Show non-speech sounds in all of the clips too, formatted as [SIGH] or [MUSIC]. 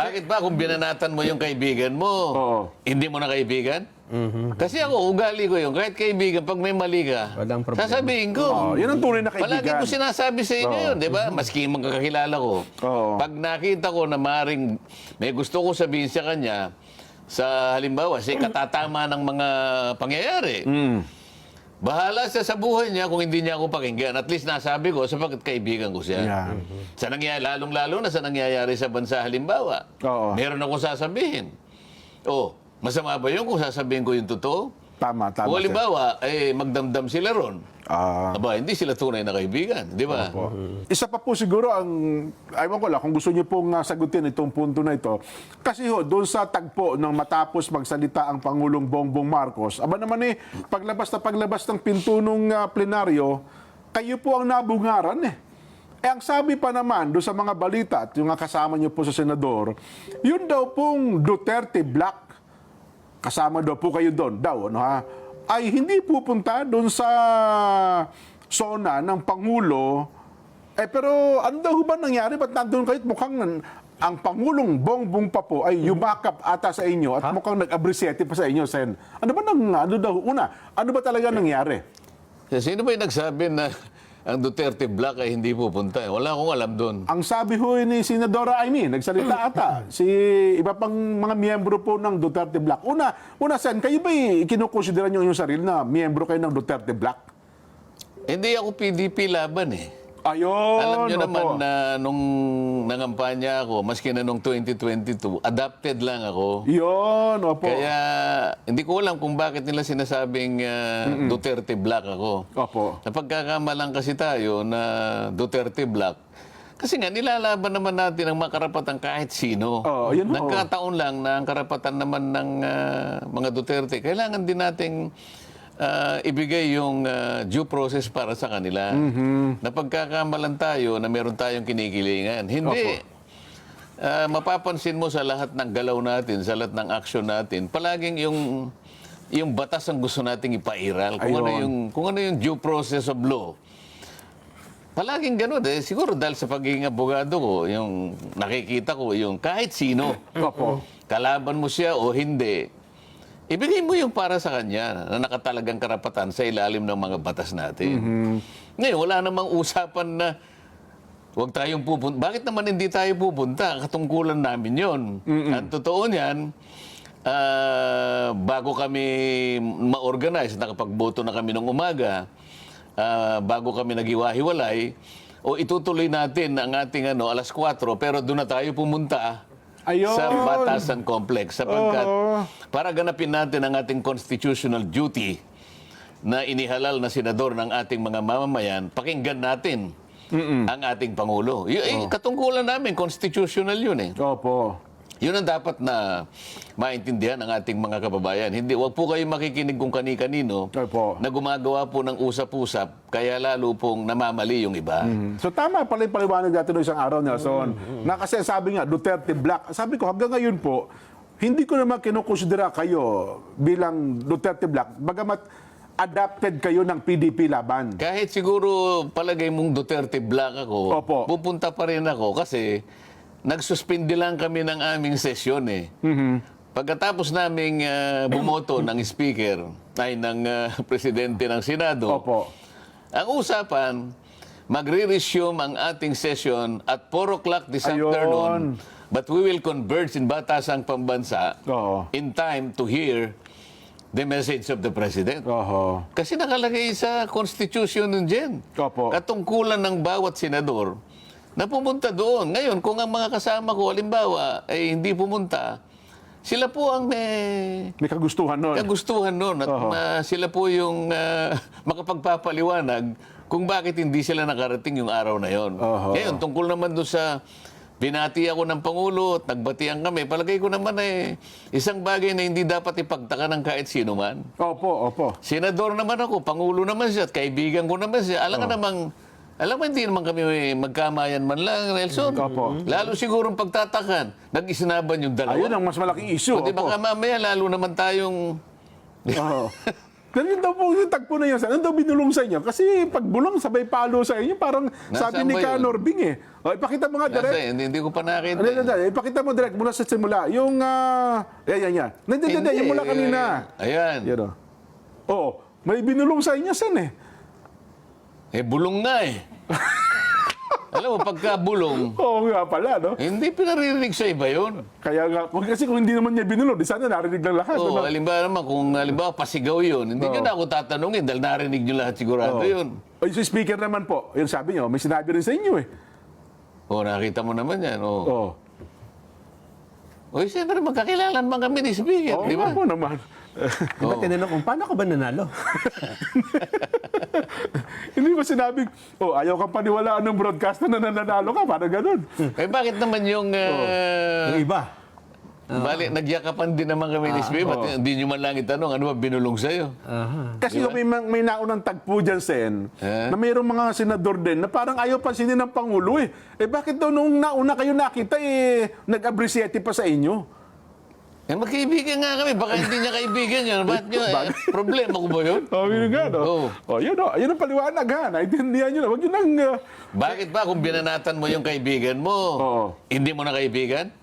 Bakit ba kung binanatan mo yung kaibigan mo, Oo. hindi mo na kaibigan? Kasi ako, ugali ko yun. Kahit kaibigan, pag may mali ka, Walang problema. sasabihin ko. Oh, yun ang tunay na Palagi kaibigan. ko sinasabi sa inyo yun, di ba? Maski magkakilala ko. Oo. Pag nakita ko na maring may gusto ko sabihin sa kanya, sa halimbawa, si katatama ng mga pangyayari, Mm. Bahala siya sa buhay niya kung hindi niya ako pakinggan. At least nasabi ko, sapagkat kaibigan ko siya. Yeah. Sa nangyayari, lalong-lalo na sa nangyayari sa bansa halimbawa. Oo. Meron ako sasabihin. Oh, masama ba yun kung sasabihin ko yung totoo? Tama, tama. Kung sir. halimbawa, eh, magdamdam sila ron. Ah. Aba, hindi sila tunay na kaibigan, di ba? Po. Isa pa po siguro ang, ayaw ko lang, kung gusto niyo pong ah, sagutin itong punto na ito, kasi ho, doon sa tagpo ng matapos magsalita ang Pangulong Bongbong Marcos, aba naman eh, paglabas na paglabas ng pinto ng ah, plenaryo, kayo po ang nabungaran eh. Eh, ang sabi pa naman doon sa mga balita at yung kasama niyo po sa senador, yun daw pong Duterte Black kasama daw po kayo doon, daw, ano ha, ay hindi pupunta doon sa zona ng Pangulo. Eh pero ano daw ba nangyari? Ba't nandun kayo? Mukhang ang Pangulong Bongbong pa po ay yumakap ata sa inyo at mukhang nag-abrisete pa sa inyo, Sen. Ano ba nang, ano daw, una, ano ba talaga nangyari? Sino ba yung nagsabi na ang Duterte Black ay hindi pupunta? Wala akong alam doon. Ang sabi ho ni Senadora Amy, nagsalita ata, [LAUGHS] si iba pang mga miyembro po ng Duterte Black. Una, una Sen, kayo ba kinukonsidera nyo yung sarili na miyembro kayo ng Duterte Black? Hindi ako PDP laban eh. Ayun, Alam niyo opo. naman na nung nangampanya ako, maski na nung 2022, adapted lang ako. Yun, opo. Kaya hindi ko alam kung bakit nila sinasabing uh, Duterte Black ako. Opo. Napagkakamalang kasi tayo na Duterte Black. Kasi nga, nilalaban naman natin ang mga karapatan kahit sino. Oo, yun. Nagkataon lang na ang karapatan naman ng ah, mga Duterte, kailangan din nating ah, ibigay yung ah, due process para sa kanila. Mm-hmm. Napagkakamalan tayo na meron tayong kinikilingan. Hindi. Ah, mapapansin mo sa lahat ng galaw natin, sa lahat ng action natin, palaging yung yung batas ang gusto nating ipairal. Kung ano Ayun. yung kung ano yung due process of law. Palaging ganun eh. Siguro dahil sa pagiging abogado ko, yung nakikita ko, yung kahit sino, Opo. kalaban mo siya o hindi, ibigay mo yung para sa kanya na nakatalagang karapatan sa ilalim ng mga batas natin. Ngayon, wala namang usapan na huwag tayong pupunta. Bakit naman hindi tayo pupunta? Katungkulan namin yon. Ang totoo niyan, ah, bago kami ma-organize, nakapagboto na kami ng umaga, ah, bago kami naghiwa-hiwalay, o itutuloy natin ang ating ano, alas 4, pero doon na tayo pumunta Ayun. sa Batasan Complex sapagkat Oo. para ganapin natin ang ating constitutional duty na inihalal na senador ng ating mga mamamayan, pakinggan natin ang ating Pangulo. Y- eh, katungkulan namin, constitutional yun eh. Opo. Yun ang dapat na maintindihan ng ating mga kababayan. Hindi, wag po kayo makikinig kung kani-kanino na gumagawa po ng usap-usap, kaya lalo pong namamali yung iba. So tama pala yung paliwanag natin noong isang araw, Nelson. Na kasi sabi nga, Duterte Black. Sabi ko, hanggang ngayon po, hindi ko naman kinukonsidera kayo bilang Duterte Black. Bagamat adapted kayo ng PDP laban. Kahit siguro palagay mong Duterte Black ako, Opo. pupunta pa rin ako kasi nagsuspindi lang kami ng aming sesyon eh. Pagkatapos naming ah, bumoto ng speaker, ay ng ah, presidente ng Senado, Opo. ang usapan, magre-resume ang ating session at 4 o'clock this Ayun. afternoon. But we will converge in Batasang Pambansa Oo. in time to hear the message of the President. Oho. Kasi nakalagay sa Constitution nun dyan. Opo. Katungkulan ng bawat senador na pumunta doon. Ngayon, kung ang mga kasama ko, halimbawa, ay hindi pumunta, sila po ang may May kagustuhan nun. kagustuhan noon at ah, sila po yung ah, [LAUGHS] makapagpapaliwanag kung bakit hindi sila nakarating yung araw na yon. Oho. Ngayon, tungkol naman doon sa binati ako ng Pangulo at nagbatian kami, palagay ko naman eh, isang bagay na hindi dapat ipagtaka ng kahit sino man. Opo, opo. Senador naman ako, Pangulo naman siya, at kaibigan ko naman siya. Alam ka namang, alam mo, hindi naman kami magkamayan man lang, Nelson. Opo. Lalo siguro pagtatakan, nag-isinaban yung dalawa. Ayun ang mas malaking issue. O di Opo. baka mamaya, lalo naman tayong... Oo. [LAUGHS] Pero yun daw po, yung tagpo na yun, ano daw binulong sa inyo? Kasi pag bulong, sabay palo sa inyo, parang sabi Nasaan ni ba Ka? Norbing eh. O, ipakita mo nga, Nasa, direct. hindi, hindi ko pa nakita. Ano, ano, ano, ipakita mo direct mula sa simula. Yung, ah, yan, yan, yan. Hindi, hindi, hindi, yung mula kanina. Ayan. Yan o. Oo, may binulong sa inyo, Sen eh. Eh, bulong nga eh. [LAUGHS] Alam mo, pagka bulong, Oo nga pala, no? hindi pinaririnig sa iba yun. Kaya nga, kung- kasi kung hindi naman niya binulong, di sana narinig ng lahat. Oo, ano? halimbawa naman, kung halimbawa pasigaw yun, hindi nyo na ako tatanungin dahil narinig nyo lahat sigurado yun. O yung speaker naman po, yun sabi niyo, may sinabi rin sa inyo eh. O, nakita mo naman yan. O, Oo. o siyempre, magkakilala naman kami ni Speaker, Oo di nga ba? po naman. Diba tinanong kung paano ka ba nanalo? [LAUGHS] [LAUGHS] hindi ba sinabing, oh, ayaw kang paniwalaan ng broadcaster na nananalo ka, parang ganun. Eh, bakit naman yung... ah, Yung iba. Bali, nagyakapan din naman kami ni Speaker. Ba't hindi nyo man lang itanong, ano ba binulong sa'yo? Aha. Kasi yung may, may naunang tagpo dyan, Sen, Eh? na mayroong mga senador din na parang ayaw pansinin ng Pangulo eh. Eh bakit daw nung nauna kayo nakita eh, nag-abrisiete pa sa inyo? Eh, magkaibigan nga kami. Baka hindi niya kaibigan yun. Bakit nyo? Eh, problema ko ba yun? Oh, yun nga, no? Oo. Oh, yun, oh, yun ang paliwanag ha. Naintindihan nyo na. Huwag yun ang... uh, Bakit ba kung binanatan mo yung kaibigan mo, Oo. hindi mo na kaibigan?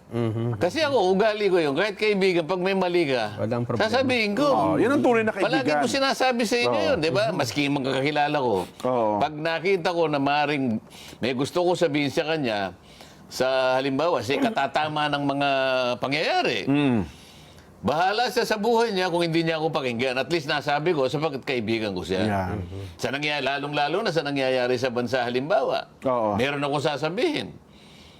Kasi ako, ugali ko yun. Kahit kaibigan, pag may mali ka, Walang problema. sasabihin ko. oh, yun ang tunay na Palagi kaibigan. ko sinasabi sa inyo yun, di ba? Maski magkakilala ko. Oo. Pag nakita ko na maring may gusto ko sabihin sa kanya, sa halimbawa, sa katatama ng mga pangyayari, Mm. bahala siya sa buhay niya kung hindi niya ako pakinggan. At least nasabi ko, sapagkat kaibigan ko siya. Yan. Sa nangyayari, lalong-lalo na sa nangyayari sa bansa halimbawa. Oo. Meron ako sasabihin.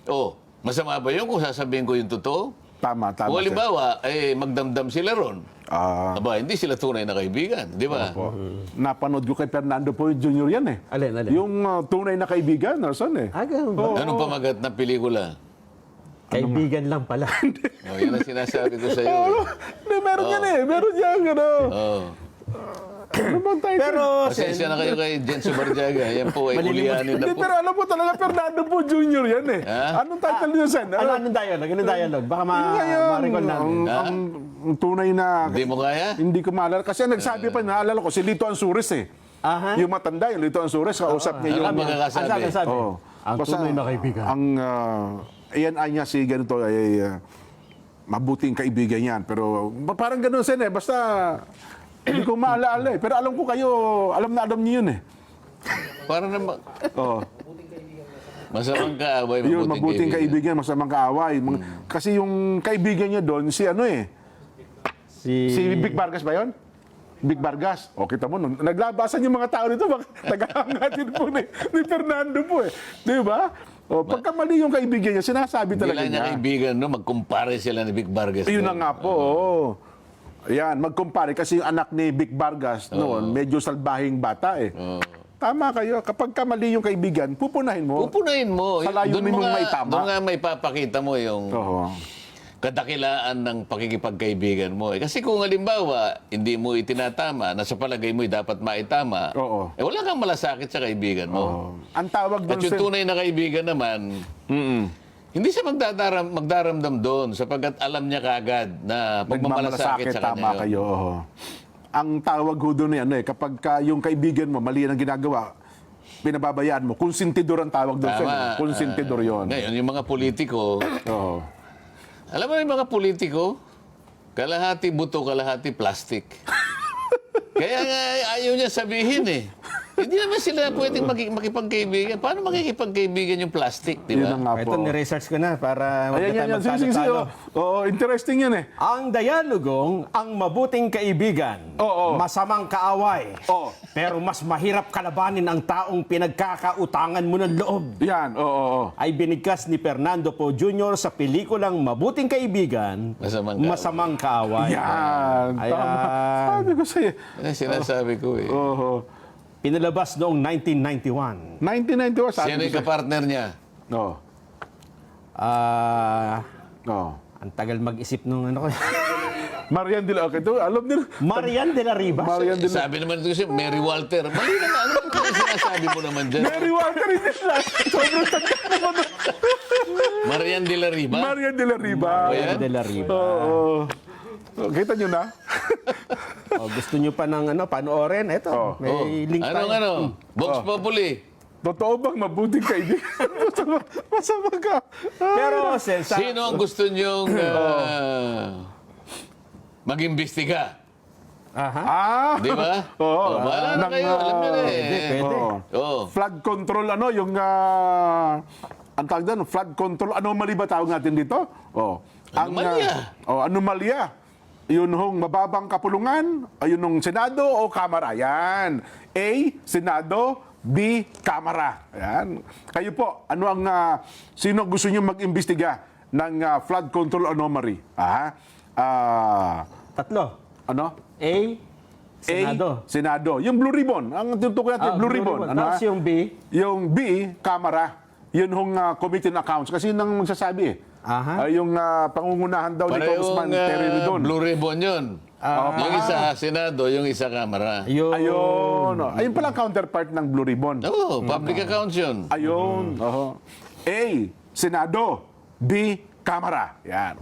Oh, masama ba yun kung sasabihin ko yung totoo? Tama, tama. Kung halimbawa, eh, magdamdam sila ron. Ah, Aba, hindi sila tunay na kaibigan, di ba? po. Napanood ko kay Fernando Poe Jr. yan eh. Alin, alin? Yung uh, tunay na kaibigan, Nelson eh. Ah, ganun ba? Anong pamagat na pelikula? Kaibigan lang pala. [LAUGHS] Oh, yan ang sinasabi ko sa iyo. Ano? [LAUGHS] Hindi, meron yan eh. Meron yan, ano. Oh. Ano bang title? Pero, Sen, Pasensya na kayo kay Jenso Barjaga. Yan po ay Malilimot. ulianin na Hindi, po. pero alam mo talaga, Fernando Poe Jr. yan eh. Ha? Anong title niya, Sen? ano, anong dialogue? Anong dialogue? Baka ma ma-recall ang, namin. ang, ang tunay na... Hindi mo kaya? Hindi ko maalala. Kasi ang nagsabi pa, naalala ko, si Lito Ansures eh. Aha. Yung matanda, yung Lito Ansures, kausap niya Ano yung... ang magkakasabi? Ang sabi, ang sabi. Oo. Ang Basta tunay na kaibigan. Ang, uh, ayan ay niya si ganito, ay uh, mabuting kaibigan yan. Pero parang ganun, Sen eh. Basta, hindi ko maalala eh. Pero alam ko kayo, alam na alam niyo yun eh. Para naman, Oo. masamang kaaway, Yun, mabuting, mabuting kaibigan, kaibigan. masamang kaaway. Mga- Kasi yung kaibigan niya doon, si ano eh, Si, si Vic Vargas ba yun? Vic Vargas. O, kita mo, naglabasan yung mga tao dito, bak- [LAUGHS] naghahangatin po ni, ni Fernando po eh. Di ba? O, pagka mali yung kaibigan niya, sinasabi Hindi talaga lang niya niya. kaibigan, no? magkumpare sila ni Vic Vargas. Yun na nga po, oo. Ayan, magkumpare kasi yung anak ni Vic Vargas noon, medyo salbahing bata eh. Oo. Tama kayo, kapag ka mali yung kaibigan, pupunahin mo. Upunahin mo. Sa layo Doon mo nga- may tama. Doon nga may papakita mo yung Oo. kadakilaan ng pakikipagkaibigan mo. Eh, kasi kung halimbawa, hindi mo itinatama, na sa palagay mo dapat maitama, Oo. eh wala kang malasakit sa kaibigan mo. Ang tawag At doon yung sa... tunay na kaibigan naman, Mm-mm. Hindi siya magdadaram, magdaramdam doon sapagkat alam niya kagad na pagmamalasakit sa tama kanya yun. kayo. oo. Ang tawag ho doon yan, eh, kapag ka yung kaibigan mo, mali ang ginagawa, pinababayaan mo. Konsentidor ang tawag doon. Tama. Sen. Konsentidor Ah, yun. Ngayon, yung mga politiko, [CLEARS THROAT] Oo. alam mo yung mga politiko, kalahati buto, kalahati plastic. [LAUGHS] Kaya nga ayaw niya sabihin eh. Hindi naman sila pwedeng maki- makipagkaibigan. Paano makikipagkaibigan yung plastic, di Yun ba? na nga po. Ito, ni-research ko na para Ayan, wag na yan, tayo yan. Sige, sige, sige. magtalo-talo. Oo, interesting yan eh. Ang dialogong ang mabuting kaibigan, Oo. masamang kaaway, Oo. pero mas mahirap kalabanin ang taong pinagkakautangan mo ng loob. Yan, oo, oo, oo. ay binigkas ni Fernando Po Jr. sa pelikulang Mabuting Kaibigan, Masamang Kaaway. Masamang Kaaway. Yan. Ayan. Tama. Sabi ko sa'yo. Yan sinasabi ko eh. Oo. Pinalabas noong 1991. 1991, sabi Sino ko yung kapartner niya? Oo. Ah, Oo. ang tagal mag-isip nung ano ko. [LAUGHS] Marian de la... Okay, ito, alam nila. Marian de la Ribas. Marian de la... Sabi naman ito kasi Mary Walter. Mali naman. Ano naman yung sinasabi mo naman dyan? Mary Walker hindi lang. Sobrang tanda naman. Marian de la Riba? Marian de la. Ayan. Marian de la Ribas. Oo. Oh, Kita nyo na? [LAUGHS] [LAUGHS] O, gusto nyo pa ng ano, panoorin? Ito, Oh. may Oh, link Anong tayo. ano? Vox Populi. Totoo bang mabuting kaibigan? [LAUGHS] masama, masama ka. Ah. Pero, Sen, sa... Sino ang gusto niyong uh, mag-imbestiga? Aha. Ah! Di ba? [LAUGHS] Oo. Oh, bahala na Nang, kayo. Alam niyo na eh. Pwede, pwede. Oo. Oo. Flood control ano, yung ah, ang tawag doon, flood control anomaly ba tawag natin dito? Oh. Ang, Anomalya. ah, oh, anomalya. Yun hong mababang kapulungan, ayun hong Senado o Kamara. Yan. A, Senado, B, Kamara. Yan. Kayo po, ano ang, ah, sino gusto niyo mag-imbestiga ng ah, flood control anomaly? Ah, ah, Tatlo. ano? A, Senado. A, Senado. Yung Blue Ribbon. Ang tinutukoy natin, Ah, Blue, Ribbon. Ano, Tapos yung B, Yung B, Kamara. Yun hong uh, committee on accounts. Kasi yun ang magsasabi eh. Aha. Ah, yung ah, pangungunahan daw ni Congressman Parehong Terry Ridon. Blue Ribbon yun. yung isa Senado, yung isa Kamara. yung... Ayun. oh. Ayun pala ang counterpart ng Blue Ribbon. Oo, public accounts yun. Ayun. oho. A, Senado. B, Kamara. Yan.